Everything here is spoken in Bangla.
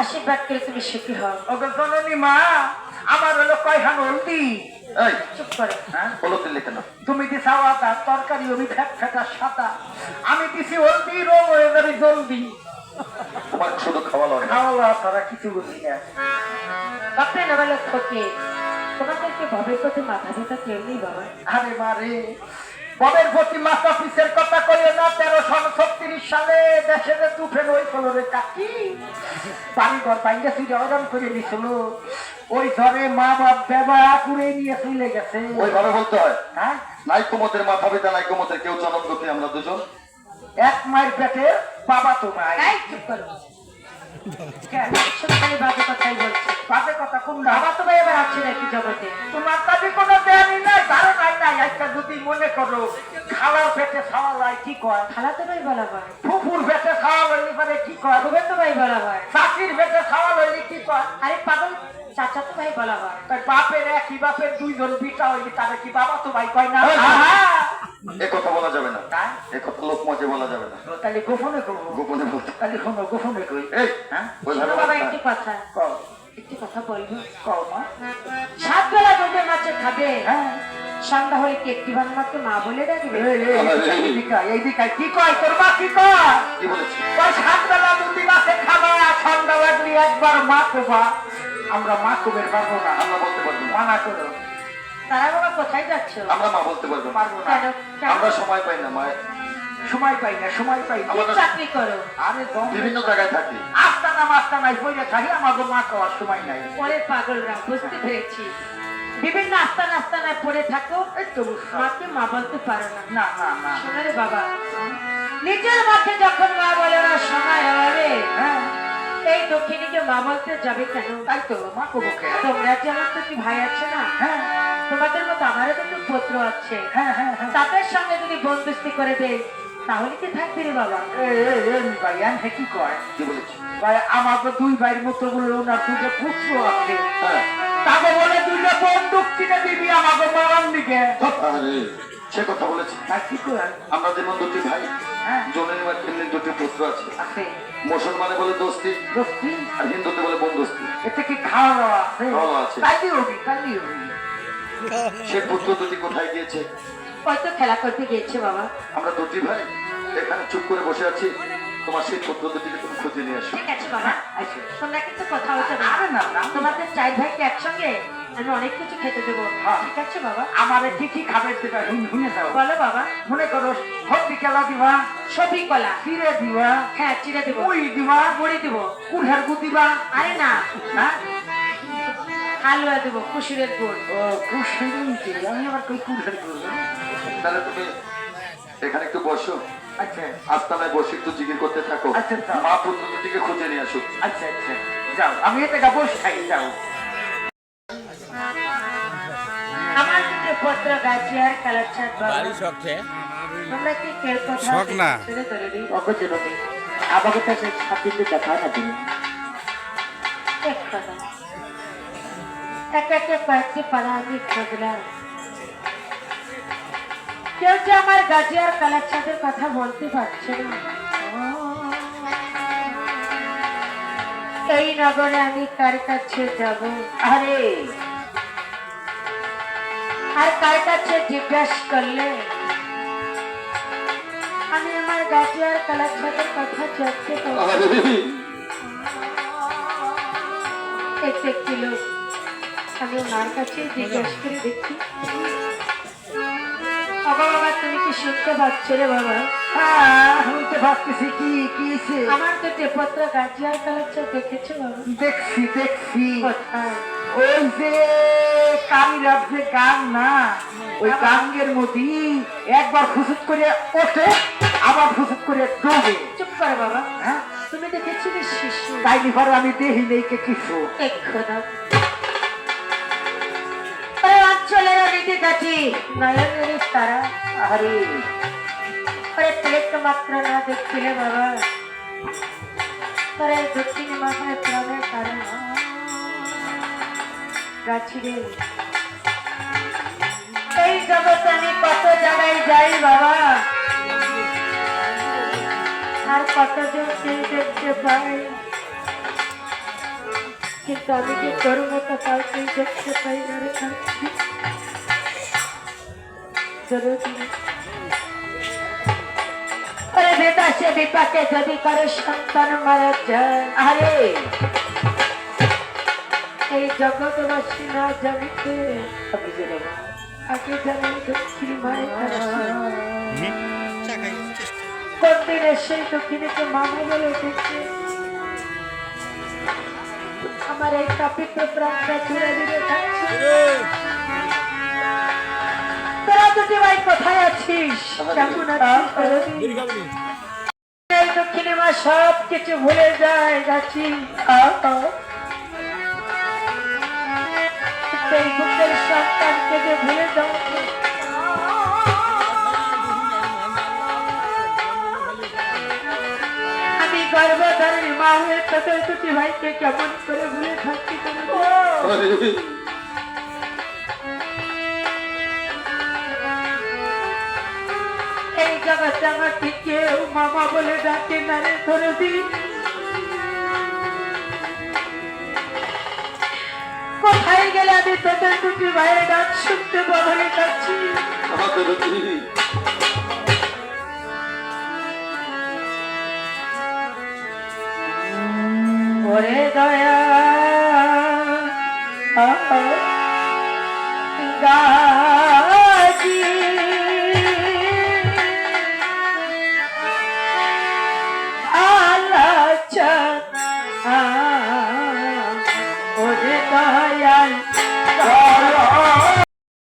আশীর্বাদ করে তুমি সুখী হও ওকে জননী মা আমার হলো কয়খান হলদি। এই চুপ করো। হ্যাঁ হলুদ দিলে কেন? তুমি দিছা তরকারি আমি ফ্যাট ফ্যাটা সাদা। আমি দিছি হলদি রোগ হয়ে যাবে জলদি। তোমার শুধু খাওয়া লাগে খাওয়া তারা কিছু বুঝি না। তোমাদেরকে ভবের প্রতি মাথা ব্যথা বাবা। আরে মারে ববের প্রতি মাথা পিসের কথা কইও না তেরোশো ছত্রিশ সালে দেশে তুফেন ওই রে কাকি। বাড়ি ঘর বাইরে তুই অর্ডার করে দিছিল ওই ঝড়ে মা বাপ বেবা করে নিয়ে চলে গেছে। ওইভাবে বলতে হয় হ্যাঁ? নাই কুমতের মাথা পিতা নাইকুমতের কেউ জনম দুঃখী আমরা দুজন। এক মায়ের পেটে বাবা তো মায় চুপ করো। কথাই বলছি। বাজে কথা কোন বাবা তো ভাই এবার আছে নাকি জগতে? তোমার কাছে কোনো দেয়ানি নাই ধারণাই নাই একটা যদি মনে করো খালার পেটে খাওয়ালাই কি কয়? খালাতো ভাই বলা হয়। ফুফুর পেটে খাওয়া লইলে পারে কি কয়? গোবিন্দ ভাই বলা হয়। চাষির পেটে খাওয়া লইলে কি কয়? আরে পাগল চাচাতো ভাই বলা হয়। তাই বাপের একই বাপের দুইজন বিটা হইলে কি বাবা তো ভাই কয় না? এ কথা বলা যাবে না। এ কথা লোক মজে বলা যাবে না। তাহলে গোপনে করব গোপনে বলতে। তাহলে শোনো গোপনে কই? এই হ্যাঁ? বাবা একটি কথা। কও। একটি কথা বলব। কও মা। সাত বেলা দুধে মাছে খাবে। হ্যাঁ। সন্ধ্যা হলে কি একটি বানমাকে মা বলে দিকায়, কি কয় তোর মা কি কয়? সাতবেলা দুটি মাসে খাবা সন্ধ্যা লাগলি একবার মা কোবা আমরা মা কোবের পারব না। আমরা বলতে পারব না। মানা করো তারা বাবা কোথায় যাচ্ছ? আমরা মা বলতে পারব পারব না? আমরা সময় পাই না মায়ের সময় পাই না সময় পাই না। আমাদের চাকরি করো। আরে দম বিভিন্ন জায়গায় থাকি। আস্তানা মাস্তানায় থাকি আমাকে মা খাওয়ার সময় নাই। পরে পাগলরা বুঝতে পেরেছি। বিভিন্ন আস্তান আস্তানায় পড়ে থাকো। মাকে মা বলতে পারো না। না না না। শোনারে বাবা। নিজের মাকে যখন মা বলে না সময় হবে হ্যাঁ এই দক্ষিণীকে মা বলতে যাবে কেন? তাই তো মা কোবো তোমরা যেমন তো কি ভাই আছে না হ্যাঁ তোমাদের মতো আমারও তো একটু পুত্র আছে। হ্যাঁ হ্যাঁ হ্যাঁ। তাদের সঙ্গে যদি বন্ধুস্তি করে দেয় তাহলে কি থাকবে রে বাবা? ভাই হ্যাঁ কি কয়? কি বলেছি? ভাই আমার তো দুই ভাইয়ের মতো বলে ওনার দুটো পুত্র আছে। হ্যাঁ। তাকে বলে দিবি আমাকে দিকে সে কথা বলেছি। কি কয় আমরা যেমন দুটি ভাই হ্যাঁ। জনের তেমনি দুটি পুত্র আছে। মুসলমানে বলে দোস্তি দোস্তি? আর হিন্দুতে বলে বন্ধুস্তি এতে কি খাওয়া দাওয়া আছে? খাওয়া আছে। তাই হবি তাই হবি। সে পুত্র দুটি কোথায় গিয়েছে? হয়তো খেলা করতে গিয়েছে বাবা। আমরা দুটি ভাই এখানে চুপ করে বসে আছি। তোমার সেই পুত্র দুটিকে তুমি খুঁজে নিয়ে আসো। ঠিক আছে বাবা তোমরা কিন্তু কথা হচ্ছে না আরে না না। তোমাদের চার ভাইকে একসঙ্গে আমি অনেক কিছু খেতে দেবো। হ্যাঁ। ঠিক আছে বাবা? আমারে কি কি খাবার দিবা? হুন দাও বলো বাবা। মনে করো হলদি কেলা দিবা সবই কলা। চিড়ে দিবা হ্যাঁ চিড়ে দেবো। মুই দিবা মুড়ি দেবো। কুঠার গু দিবা। আরে না। না হালুয়া দেবো কুসুরের গুড়। ও কুঠার আমি আবার কই কুঠার গু তাহলে তুমি এখানে একটু বসো। আচ্ছা। আস্তানায় বসে একটু জিজ্ঞেস করতে থাকো। আচ্ছা। মা পুত্র দুটিকে খুঁজে নিয়ে আসো আচ্ছা আচ্ছা। যাও আমি এটা বস খাই যাও। পত্র গাছিয়ার কালাচাঁদ বাবা বাড়ি শখে? তোমরা কি কেউ কথা শখ না। আমাকে কাছে ছাপিতে দেখা না দিন এক কথা একে একে কয়েকটি পাড়া আমি খুঁজলাম। কেউ যে আমার গাজিয়ার কালাচাঁদের কথা বলতে পারছে না। এই নগরে আমি কার কাছে যাব? আরে আর কার কাছে জিজ্ঞাসা করলে? আমি আমার গাজিয়ার কালাচাঁদের কথা জানতে পারব একটু লোক আমি ওনার কাছে জিজ্ঞাসা করে দেখি। বাবা বাবা তুমি কি শুনতে পাচ্ছ রে বাবা? আমি তো ভাবতেছি কি কি? আমার তো টেপত্র গাজিয়ার কালাচাঁদ দেখেছ বাবা? দেখছি দেখছি। কোথায়? ওই যে কামিরার যে গান না ওই গাঙ্গের মধ্যে একবার ফুসুত করে ওঠে আবার ফুসুত করে ডোবে। চুপ করে বাবা। হ্যাঁ? তুমি দেখেছিলে শিশু। তাই লিভার আমি দেহি নেই কে কিছু। অঞ্চলের রীতি কাটি নয়নের তারা। আরে ওরে প্লেট মাত্র না দেখছিলে বাবা। তোরে দক্ষিণ মাথায় প্রাণের কারণ এই জগতে আমি কত জায়গায় যাই বাবা। আর কতজন কেউ দেখতে পাই। কিন্তু আমি যে তোর মতো কাউকে দেখতে পাই না রে আরে বেদাসে বিপাকে যদি কারও সন্তান মারা যায়, আরে! এই জগৎবাসী না জানিতে আগে জানি দক্ষিণ মায়ের কাছে কোন দিনে সেই দক্ষিণীকে মামা বলে ডেকে আমার এই কাপিত প্রাণটা ছুড়ে দিতে যাচ্ছে তোরা দুটি ভাই কোথায় আছিস? কেমন আছিস? দক্ষিণী মা সব কিছু ভুলে যায় যাচ্ছি। সেই বুকের সন্তানকে যে ভুলে যাও আমি গর্ভধারী মা হয়ে তোদের দুটি ভাইকে কেমন করে ভুলে দরদি? এই জগৎ আমাকে কেউ মামা বলে ডাকে না রে ধরদি কোথায় গেলে আমি তোদের দুটি ভাইয়ের ডাক শুনতে বদলে যাচ্ছি। ওরে দয়া গা